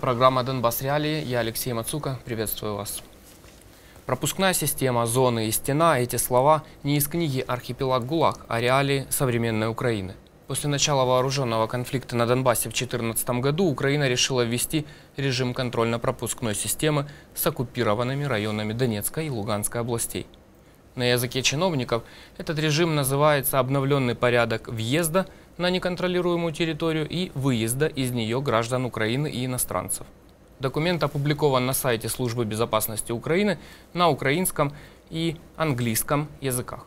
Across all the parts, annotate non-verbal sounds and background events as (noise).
Программа «Донбасс Реалии». Я Алексей Мацука. Приветствую вас. Пропускная система, зоны и стена – эти слова не из книги «Архипелаг ГУЛАГ», а реалии современной Украины. После начала вооруженного конфликта на Донбассе в 2014 году Украина решила ввести режим контрольно-пропускной системы с оккупированными районами Донецкой и Луганской областей. На языке чиновников этот режим называется «обновленный порядок въезда на неконтролируемую территорию и выезда из нее граждан Украины и иностранцев». Документ опубликован на сайте Службы безопасности Украины на украинском и английском языках.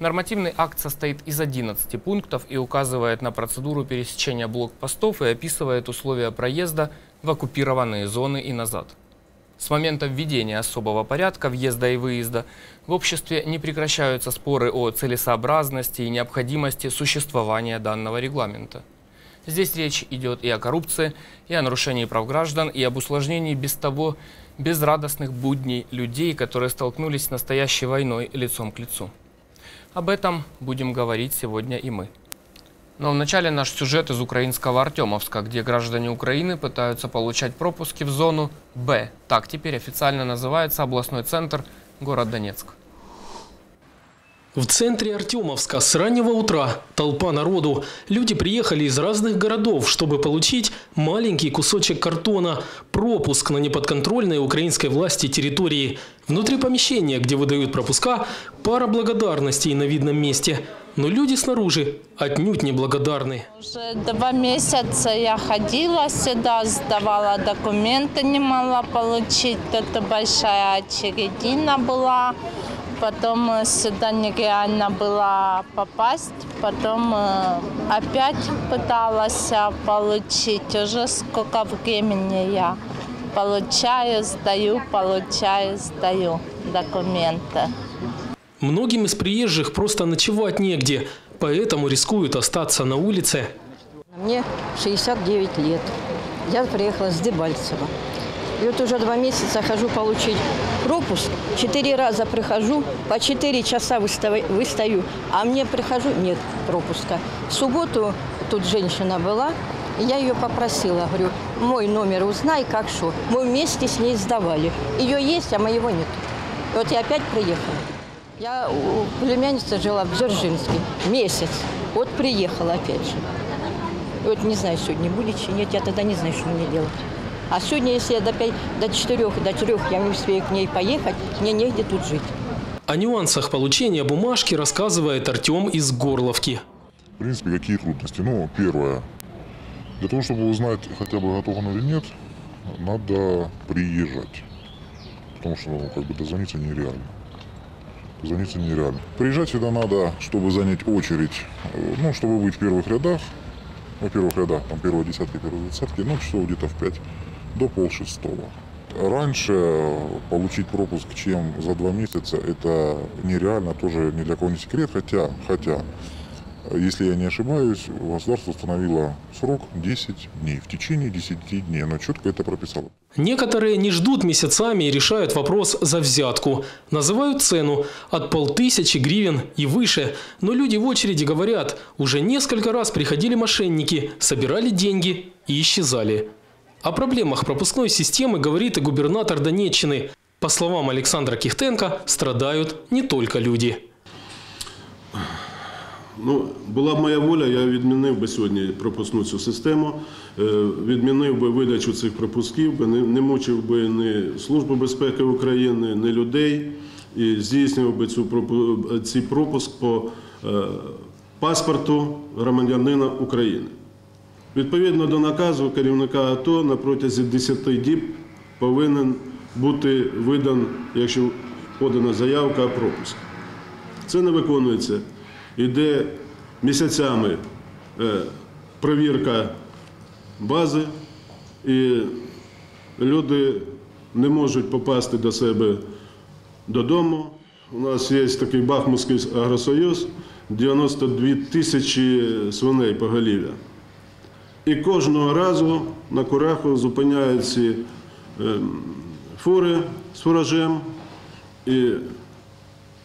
Нормативный акт состоит из 11 пунктов и указывает на процедуру пересечения блокпостов и описывает условия проезда в оккупированные зоны и назад. С момента введения особого порядка въезда и выезда в обществе не прекращаются споры о целесообразности и необходимости существования данного регламента. Здесь речь идет и о коррупции, и о нарушении прав граждан, и об усложнении без того безрадостных будней людей, которые столкнулись с настоящей войной лицом к лицу. Об этом будем говорить сегодня и мы. Но вначале наш сюжет из украинского Артемовска, где граждане Украины пытаются получать пропуски в зону Б. Так теперь официально называется областной центр город Донецк. В центре Артемовска с раннего утра толпа народу. Люди приехали из разных городов, чтобы получить маленький кусочек картона, пропуск на неподконтрольной украинской власти территории. Внутри помещения, где выдают пропуска, пара благодарностей на видном месте. Но люди снаружи отнюдь не благодарны. Уже два месяца я ходила сюда, сдавала документы, не могла получить. Тут большая очередина была. Потом э, сюда нереально было попасть. Потом э, опять пыталась э, получить. Уже сколько времени я получаю, сдаю, получаю, сдаю документы. Многим из приезжих просто ночевать негде, поэтому рискуют остаться на улице. Мне 69 лет. Я приехала с Дебальцева. И вот уже два месяца хожу получить пропуск. Четыре раза прихожу, по четыре часа выстаю, а мне прихожу, нет пропуска. В субботу тут женщина была, я ее попросила, говорю, мой номер узнай, как что. Мы вместе с ней сдавали. Ее есть, а моего нет. И вот я опять приехала. Я у племянницы жила в Дзержинске месяц. Вот приехала опять же. И вот не знаю, сегодня будет чи нет, я тогда не знаю, что мне делать. А сегодня, если я до, 5, до 4, до 3 я не успею к ней поехать, мне негде тут жить. О нюансах получения бумажки рассказывает Артем из Горловки. В принципе, какие трудности? Ну, первое. Для того, чтобы узнать, хотя бы готов он или нет, надо приезжать. Потому что, ну, как бы дозвониться нереально. Дозвониться нереально. Приезжать сюда надо, чтобы занять очередь, э, ну, чтобы быть в первых рядах. Ну, в первых рядах, там, первые десятки, первые двадцатки, ну, часов где-то в 5 до полшестого. Раньше получить пропуск, чем за два месяца, это нереально, тоже ни для кого не секрет, хотя, хотя, если я не ошибаюсь, государство установило срок 10 дней. В течение 10 дней оно четко это прописало. Некоторые не ждут месяцами и решают вопрос за взятку. Называют цену от полтысячи гривен и выше. Но люди в очереди говорят, уже несколько раз приходили мошенники, собирали деньги и исчезали. О проблемах пропускной системы говорит и губернатор Донеччины. По словам Александра Кихтенко, страдают не только люди. Ну, була б моя воля, я відмінив би сьогодні пропускну цю систему, е, відмінив би видачу цих пропусків, не, мучив би ні Службу безпеки України, ні людей і здійснював би цю, цей пропуск по е, паспорту громадянина України. Відповідно до наказу керівника АТО на протязі 10 діб повинен бути видан, якщо подана заявка, пропуск. Це не виконується. Іде місяцями е, провірка бази, і люди не можуть попасти до себе додому. У нас є такий Бахмутський агросоюз, 92 тисячі свиней поголів'я. І кожного разу на Кураху зупиняють ці е, фури з фуражем, і,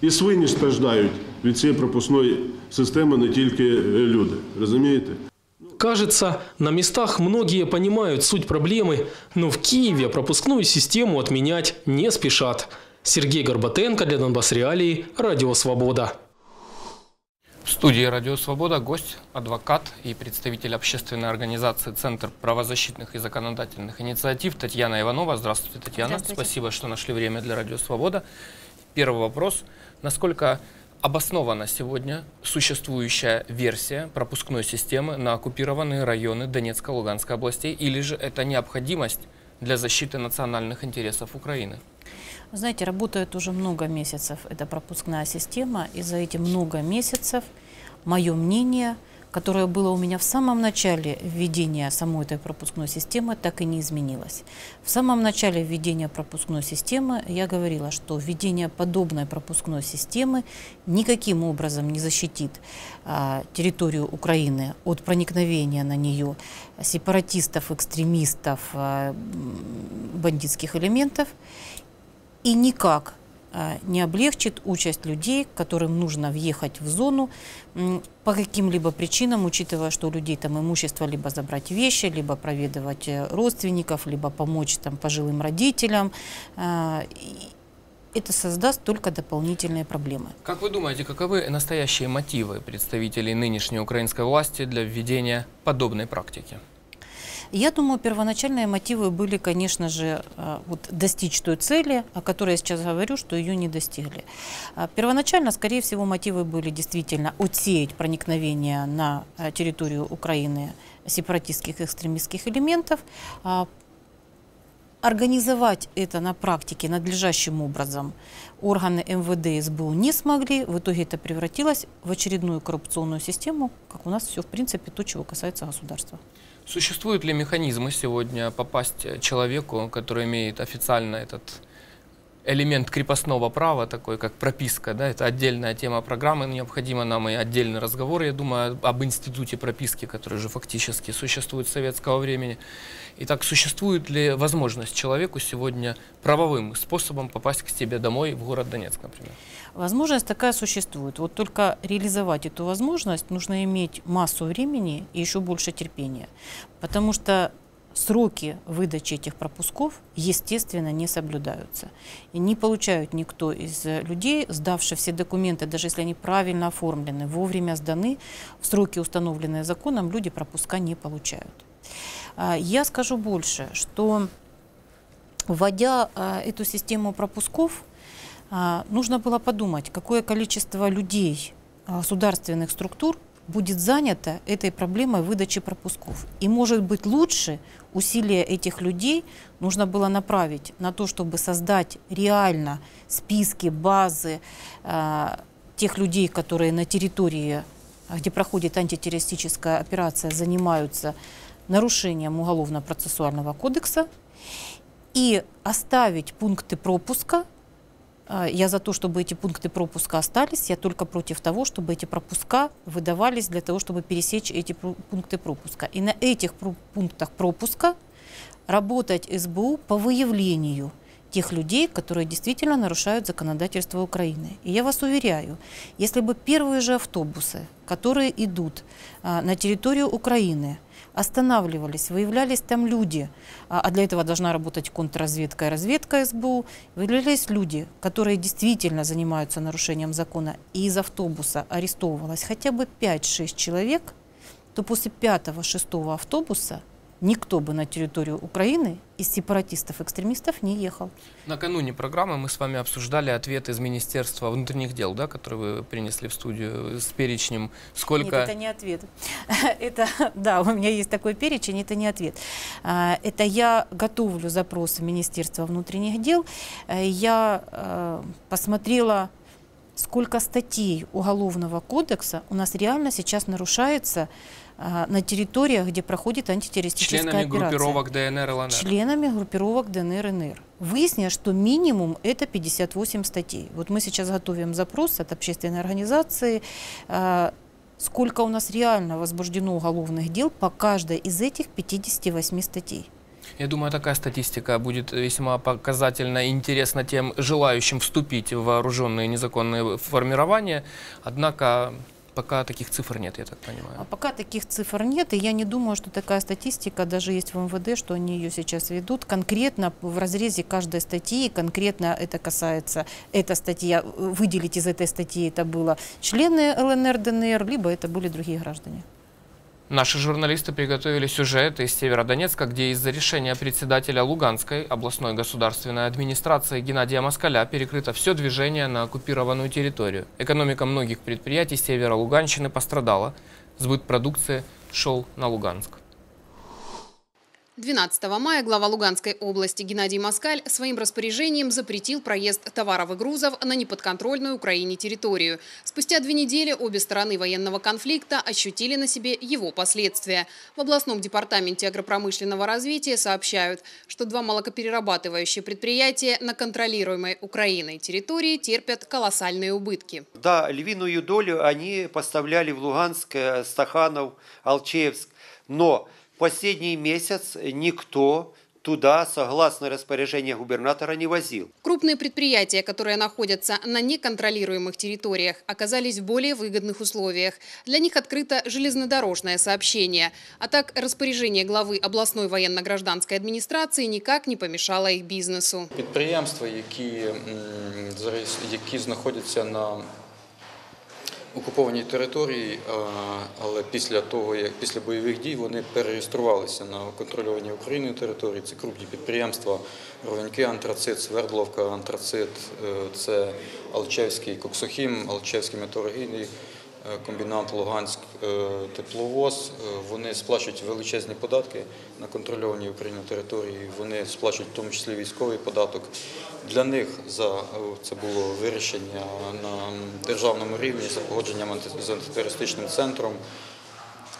і свині страждають від цієї пропускної системи, не тільки е, люди. Розумієте? Кажется, на местах многие понимают суть проблемы, но в Киеве пропускную систему отменять не спешат. Сергей Горбатенко для Донбасс Реалии, Радио Свобода. В студии «Радио Свобода» гость, адвокат и представитель общественной организации «Центр правозащитных и законодательных инициатив» Татьяна Иванова. Здравствуйте, Татьяна. Здравствуйте. Спасибо, что нашли время для «Радио Свобода». Первый вопрос. Насколько обоснована сегодня существующая версия пропускной системы на оккупированные районы Донецкой и Луганской областей, или же это необходимость для защиты национальных интересов Украины? Вы знаете, работает уже много месяцев эта пропускная система, и за эти много месяцев мое мнение, которое было у меня в самом начале введения самой этой пропускной системы, так и не изменилось. В самом начале введения пропускной системы я говорила, что введение подобной пропускной системы никаким образом не защитит а, территорию Украины от проникновения на нее сепаратистов, экстремистов, а, бандитских элементов и никак а, не облегчит участь людей, которым нужно въехать в зону по каким-либо причинам, учитывая, что у людей там имущество либо забрать вещи, либо проведывать э, родственников, либо помочь там пожилым родителям. А, это создаст только дополнительные проблемы. Как вы думаете, каковы настоящие мотивы представителей нынешней украинской власти для введения подобной практики? Я думаю, первоначальные мотивы были, конечно же, э, вот, достичь той цели, о которой я сейчас говорю, что ее не достигли. А первоначально, скорее всего, мотивы были действительно отсеять проникновение на э, территорию Украины сепаратистских экстремистских элементов, а Организовать это на практике надлежащим образом органы МВД и СБУ не смогли. В итоге это превратилось в очередную коррупционную систему, как у нас все, в принципе, то, чего касается государства. Существуют ли механизмы сегодня попасть человеку, который имеет официально этот элемент крепостного права, такой как прописка, да, это отдельная тема программы, необходимо нам и отдельный разговор, я думаю, об институте прописки, который же фактически существует с советского времени. Итак, существует ли возможность человеку сегодня правовым способом попасть к себе домой в город Донецк, например? Возможность такая существует. Вот только реализовать эту возможность нужно иметь массу времени и еще больше терпения. Потому что сроки выдачи этих пропусков, естественно, не соблюдаются. И не получают никто из людей, сдавших все документы, даже если они правильно оформлены, вовремя сданы, в сроки, установленные законом, люди пропуска не получают. А, я скажу больше, что вводя а, эту систему пропусков, а, нужно было подумать, какое количество людей, государственных структур будет занято этой проблемой выдачи пропусков. И может быть лучше усилия этих людей нужно было направить на то, чтобы создать реально списки, базы э, тех людей, которые на территории, где проходит антитеррористическая операция, занимаются нарушением Уголовно-процессуального кодекса и оставить пункты пропуска я за то, чтобы эти пункты пропуска остались. Я только против того, чтобы эти пропуска выдавались для того, чтобы пересечь эти пункты пропуска. И на этих пунктах пропуска работать СБУ по выявлению тех людей, которые действительно нарушают законодательство Украины. И я вас уверяю, если бы первые же автобусы, которые идут а, на территорию Украины, останавливались, выявлялись там люди, а, а для этого должна работать контрразведка и разведка СБУ, выявлялись люди, которые действительно занимаются нарушением закона, и из автобуса арестовывалось хотя бы 5-6 человек, то после пятого-шестого автобуса – никто бы на территорию Украины из сепаратистов-экстремистов не ехал. Накануне программы мы с вами обсуждали ответ из Министерства внутренних дел, да, который вы принесли в студию с перечнем. Сколько... Нет, это не ответ. (laughs) Это, да, у меня есть такой перечень, это не ответ. А, это я готовлю запросы Министерства внутренних дел. Э, я э, посмотрела сколько статей Уголовного кодекса у нас реально сейчас нарушается на территориях, где проходит антитеррористическая Членами операция. группировок ДНР и ЛНР. Членами группировок ДНР и ЛНР. Выяснилось, что минимум это 58 статей. Вот мы сейчас готовим запрос от общественной организации, а, сколько у нас реально возбуждено уголовных дел по каждой из этих 58 статей. Я думаю, такая статистика будет весьма показательна и интересна тем желающим вступить в вооруженные незаконные формирования. Однако Пока таких цифр нет, я так А понимаю. пока таких цифр нет, и я не думаю, что такая статистика даже есть в МВД, что они ее сейчас ведут. Конкретно в разрезе каждой статьи, конкретно это касается, эта статья, выделить из этой статьи это было члены ЛНР, ДНР, либо это были другие граждане. Наши журналисты приготовили сюжет из Северодонецка, где из-за решения председателя Луганской областной государственной администрации Геннадия Москаля перекрыто все движение на оккупированную территорию. Экономика многих предприятий севера Луганщины пострадала. Сбыт продукции шел на Луганск. 12 мая глава Луганской области Геннадий Москаль своим распоряжением запретил проезд товаров и грузов на неподконтрольную Украине территорию. Спустя две недели обе стороны военного конфликта ощутили на себе его последствия. В областном департаменте агропромышленного развития сообщают, что два молокоперерабатывающие предприятия на контролируемой Украиной территории терпят колоссальные убытки. Да, львиную долю они поставляли в Луганск, э, Стаханов, Алчевск. Но последний месяц никто туда, согласно распоряжению губернатора, не возил. Крупные предприятия, которые находятся на неконтролируемых территориях, оказались в более выгодных условиях. Для них открыто железнодорожное сообщение. А так распоряжение главы областной военно-гражданской администрации никак не помешало их бизнесу. Підприємства, які, м, зареєс- які знаходяться на окупованій території, але після того, як після бойових дій вони перереєструвалися на контрольовані Україною території. Це крупні підприємства, Ровеньки, Антрацит, Свердловка, Антрацит, е, це Алчевський коксохім, Алчевський металургійний комбінат Луганськ е, тепловоз. Е, Вони сплачують величезні податки на контрольованій Україні території. Вони сплачують в тому числі військовий податок. Для них за е, це було вирішення на державному рівні за погодженням з антитерористичним центром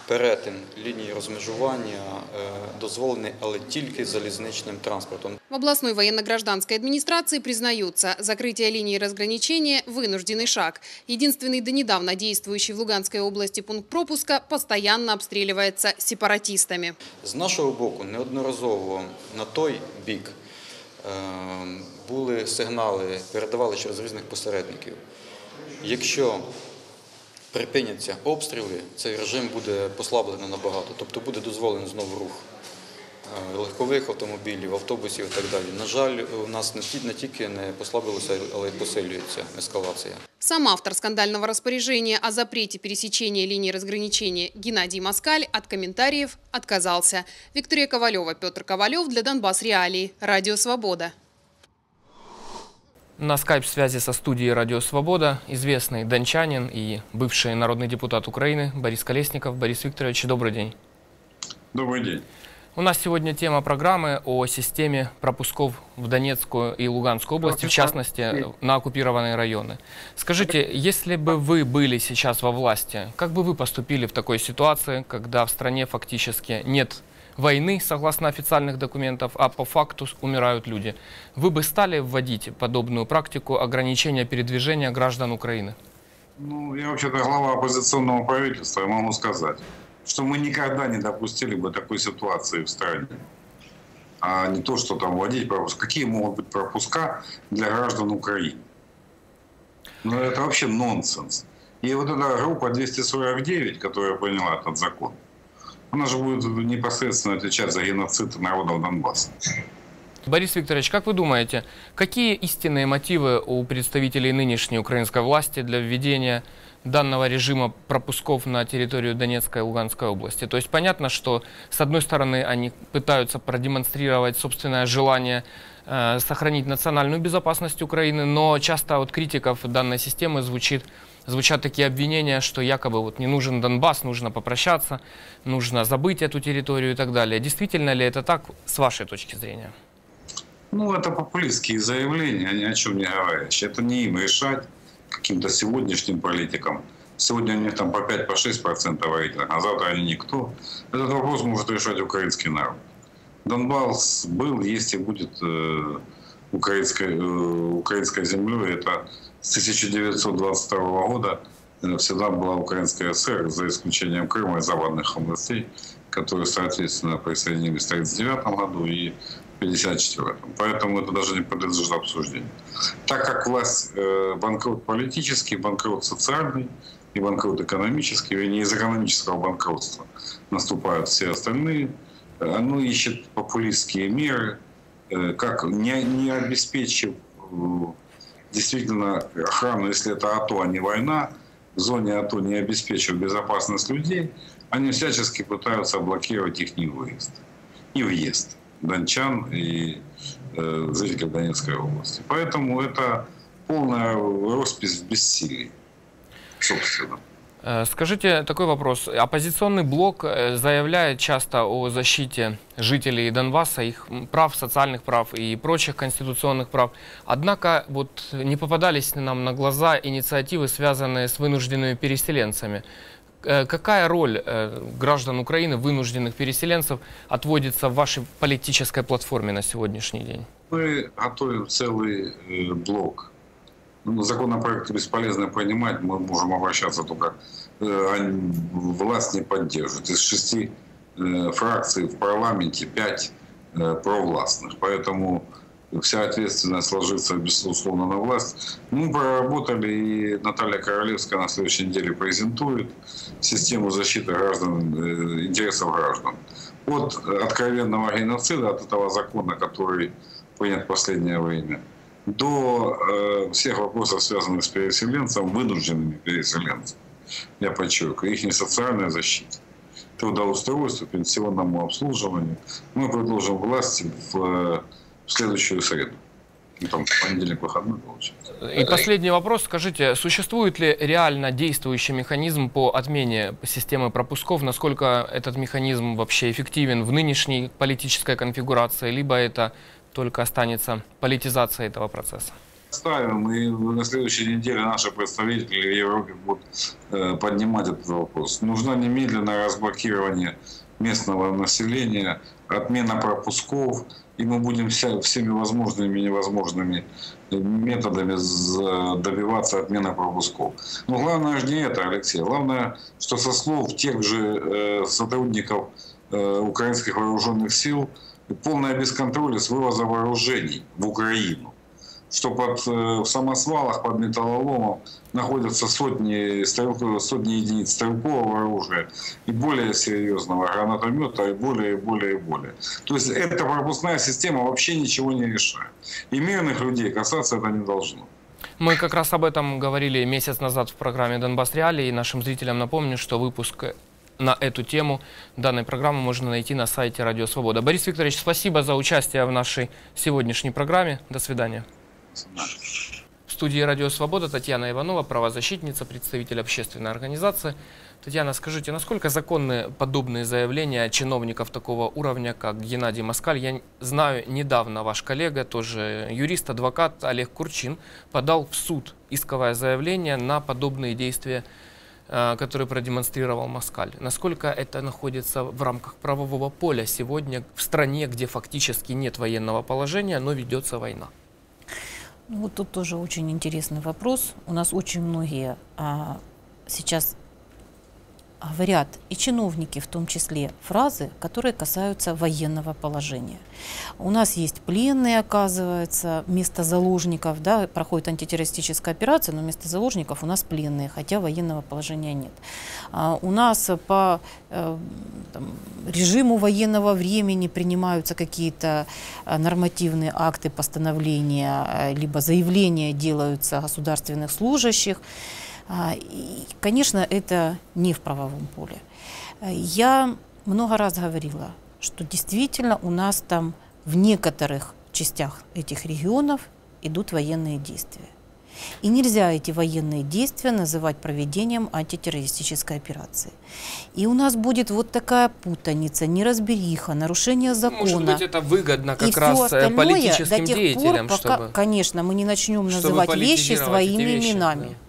Перетин лінії розмежування е, дозволений, але тільки залізничним транспортом. В областной военно-гражданской администрации признаются, закрытие линии разграничения – вынужденный шаг. Единственный до недавно действующий в Луганской области пункт пропуска постоянно обстреливается сепаратистами. З нашого боку неодноразово на той бік е, були сигнали, передавали через різних посередників. Якщо припиняться обстріли, цей режим буде послаблено набагато, тобто буде дозволений знову рух е, легкових автомобілів, автобусів і так далі. На жаль, у нас не ті- не тільки не послабилося, але й посилюється ескалація. Сам автор скандального распоряжения о запрете пересечения линии разграничения Геннадий Москаль от комментариев отказался. Виктория Ковалева, Петр Ковалев для Донбасс Реалии. Радио Свобода. На скайп-связи со студией «Радио Свобода» известный дончанин и бывший народный депутат Украины Борис Колесников. Борис Викторович, добрый день. Добрый день. У нас сегодня тема программы о системе пропусков в Донецкую и Луганскую области, в частности, на оккупированные районы. Скажите, если бы вы были сейчас во власти, как бы вы поступили в такой ситуации, когда в стране фактически нет войны, согласно официальных документов, а по факту умирают люди? Вы бы стали вводить подобную практику ограничения передвижения граждан Украины? Ну, я вообще-то глава оппозиционного правительства, я могу сказать, что мы никогда не допустили бы такой ситуации в стране. А не то, что там вводить пропуск. Какие могут быть пропуска для граждан Украины? Ну, это вообще нонсенс. И вот эта группа 249, которая приняла этот закон, она же будет непосредственно отвечать за геноцид народов Донбасса. Борис Викторович, как вы думаете, какие истинные мотивы у представителей нынешней украинской власти для введения данного режима пропусков на территорию Донецкой и Луганской области? То есть понятно, что с одной стороны они пытаются продемонстрировать собственное желание э, сохранить национальную безопасность Украины, но часто от критиков данной системы звучит звучат такие обвинения, что якобы вот не нужен Донбасс, нужно попрощаться, нужно забыть эту территорию и так далее. Действительно ли это так с вашей точки зрения? Ну, это популистские заявления, они о чем не говорящие. Это не им решать, каким-то сегодняшним политикам. Сегодня у них там по 5-6% по процентов рейтинг, а завтра они никто. Этот вопрос может решать украинский народ. Донбасс был, есть и будет э, украинской, э, украинской землей. Это с 1922 года э, всегда была Украинская ССР, за исключением Крыма и западных областей, которые, соответственно, присоединились в 1939 году и в 1954. Поэтому это даже не подлежит обсуждению. Так как власть э, банкрот политический, банкрот социальный и банкрот экономический, и не из экономического банкротства наступают все остальные, э, оно ищет популистские меры, э, как не, не обеспечив действительно охрану, если это АТО, а не война, в зоне АТО не обеспечив безопасность людей, они всячески пытаются блокировать их невыезд и въезд дончан и э, жителей Донецкой области. Поэтому это полная роспись в бессилии, собственно. Э, скажите такой вопрос. Оппозиционный блок э, заявляет часто о защите жителей Донбасса, их прав, социальных прав и прочих конституционных прав. Однако вот не попадались нам на глаза инициативы, связанные с вынужденными переселенцами. Э, какая роль граждан Украины, вынужденных переселенцев, отводится в вашей политической платформе на сегодняшний день? Мы готовим целый блок ну, законопроект бесполезно принимать, мы можем обращаться только, э, власть не поддерживает. Из шести э, фракций в парламенте пять э, провластных, поэтому вся ответственность ложится, безусловно, на власть. Мы проработали, и Наталья Королевская на следующей неделе презентует систему защиты граждан, интересов граждан. От откровенного геноцида, от этого закона, который принят в последнее время – до э, всех вопросов, связанных с переселенцем, вынужденными переселенцами. Я подчеркиваю, их социальная защита, трудоустройство, пенсионному обслуживанию. Мы предложим власти в, в следующую среду. Ну, там понедельник выходной получается. И последний вопрос. Скажите, существует ли реально действующий механизм по отмене системы пропусков? Насколько этот механизм вообще эффективен в нынешней политической конфигурации? Либо это только останется политизация этого процесса? Ставим, и на следующей неделе наши представители в Европе будут э, поднимать этот вопрос. Нужно немедленное разблокирование местного населения, отмена пропусков, и мы будем вся, всеми возможными и невозможными методами добиваться отмены пропусков. Но главное же не это, Алексей. Главное, что со слов тех же э, сотрудников э, украинских вооруженных сил – полное бесконтроле с вывоза вооружений в Украину. Что под, э, в самосвалах, под металлоломом находятся сотни, сотни единиц стрелкового оружия и более серьезного гранатомета, и более, и более, и более. То есть эта пропускная система вообще ничего не решает. И мирных людей касаться это не должно. Мы как раз об этом говорили месяц назад в программе «Донбасс Реалии». И нашим зрителям напомню, что выпуск на эту тему данной программы можно найти на сайте Радио Свобода. Борис Викторович, спасибо за участие в нашей сегодняшней программе. До свидания. В студии Радио Свобода Татьяна Иванова, правозащитница, представитель общественной организации. Татьяна, скажите, насколько законны подобные заявления чиновников такого уровня, как Геннадий Москаль? Я знаю, недавно ваш коллега, тоже юрист, адвокат Олег Курчин, подал в суд исковое заявление на подобные действия Э, который продемонстрировал Москаль. Насколько это находится в рамках правового поля сегодня в стране, где фактически нет военного положения, но ведется война? Ну, вот тут тоже очень интересный вопрос. У нас очень многие а, сейчас говорят и чиновники в том числе фразы, которые касаются военного положения. У нас есть пленные, оказывается, вместо заложников, да, проходит антитеррористическая операция, но вместо заложников у нас пленные, хотя военного положения нет. А у нас по э, там, режиму военного времени принимаются какие-то э, нормативные акты, постановления, э, либо заявления делаются государственных служащих. А, и, конечно, это не в правовом поле. Я много раз говорила, что действительно у нас там в некоторых частях этих регионов идут военные действия. И нельзя эти военные действия называть проведением антитеррористической операции. И у нас будет вот такая путаница, неразбериха, нарушение закона. Может быть, это выгодно как и раз э, политическим до тех деятелям, пор, пока, чтобы... Конечно, мы не начнем называть вещи своими вещи, именами. Да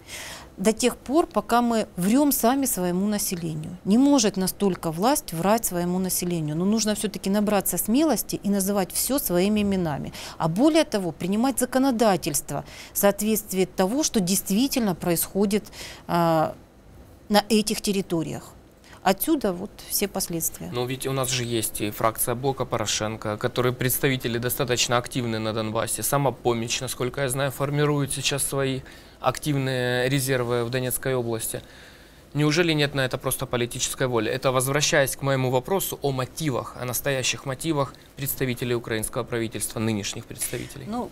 до тех пор, пока мы врем сами своему населению. Не может настолько власть врать своему населению, но нужно все-таки набраться смелости и называть все своими именами. А более того, принимать законодательство в соответствии того, что действительно происходит а, на этих территориях отсюда вот все последствия. Но ведь у нас же есть и фракция Блока Порошенко, которые представители достаточно активны на Донбассе. Самопомощь, насколько я знаю, формирует сейчас свои активные резервы в Донецкой области. Неужели нет на это просто политической воли? Это возвращаясь к моему вопросу о мотивах, о настоящих мотивах представителей украинского правительства, нынешних представителей. Ну,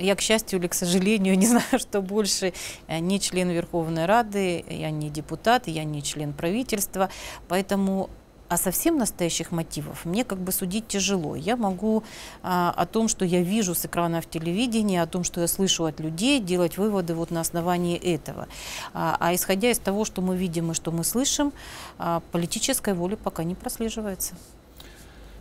я, к счастью или к сожалению, (laughs) не знаю, что больше. Не член Верховной Рады, я не депутат, я не член правительства. Поэтому о совсем настоящих мотивов мне как бы судить тяжело. Я могу а, о том, что я вижу с экранов телевидения, о том, что я слышу от людей, делать выводы вот на основании этого. А, а исходя из того, что мы видим и что мы слышим, а, политической воли пока не прослеживается.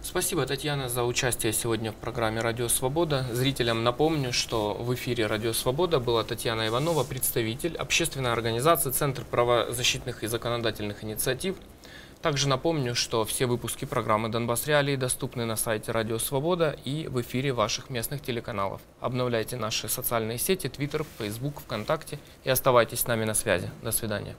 Спасибо, Татьяна, за участие сегодня в программе «Радио Свобода». Зрителям напомню, что в эфире «Радио Свобода» была Татьяна Иванова, представитель общественной организации Центр правозащитных и законодательных инициатив также напомню, что все выпуски программы «Донбасс Реалии» доступны на сайте «Радио Свобода» и в эфире ваших местных телеканалов. Обновляйте наши социальные сети, Twitter, Facebook, ВКонтакте и оставайтесь с нами на связи. До свидания.